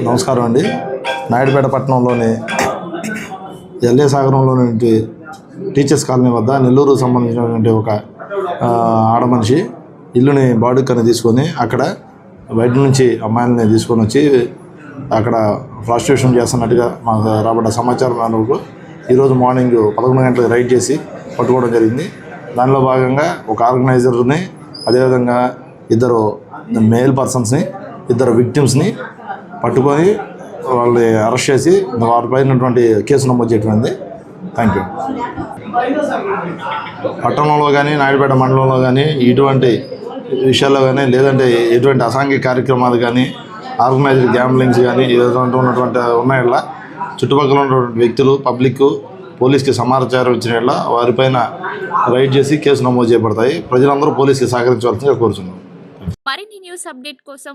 నమస్కారం అండి. నాయుడుపేట పట్టణంలోని ఎల్ఏ సాగరంలోని టీచర్స్ కాలనీ వద్ద నెల్లూరు సంబంధించినటువంటి ఒక ఆడమనిషి ఇల్లుని బాడుకని తీసుకొని అక్కడ బయట నుంచి అమ్మాయిలని తీసుకొని వచ్చి అక్కడ ప్రాస్టిట్యూషన్ చేస్తున్నట్టుగా మాకు రాబడ్డ సమాచారం మేరకు ఈరోజు మార్నింగ్ పదకొండు గంటలకు రైడ్ చేసి పట్టుకోవడం జరిగింది. దానిలో భాగంగా ఒక ఆర్గనైజర్ని అదేవిధంగా ఇద్దరు మేల్ పర్సన్స్ని ఇద్దరు విక్టిమ్స్ని పట్టుకొని వాళ్ళని అరెస్ట్ చేసి వారిపైనటువంటి కేసు నమోదు చేయటమైంది థ్యాంక్ యూ పట్టణంలో కానీ నాయుడుపేట మండలంలో కానీ ఇటువంటి విషయాల్లో కానీ లేదంటే ఎటువంటి అసాంఘిక కార్యక్రమాలు కానీ ఆర్గనైజ్డ్ గ్యాంబ్లింగ్స్ కానీ ఏదంటూ ఉన్నటువంటి ఉన్నాయల్లా చుట్టుపక్కల ఉన్నటువంటి వ్యక్తులు పబ్లిక్ పోలీస్కి సమాచారం ఇచ్చిన వారిపైన రైడ్ చేసి కేసు నమోదు చేయబడతాయి. ప్రజలందరూ పోలీస్కి సహకరించవలసిందిగా కోరుచున్నాం. మరిన్ని న్యూస్ అప్డేట్ కోసం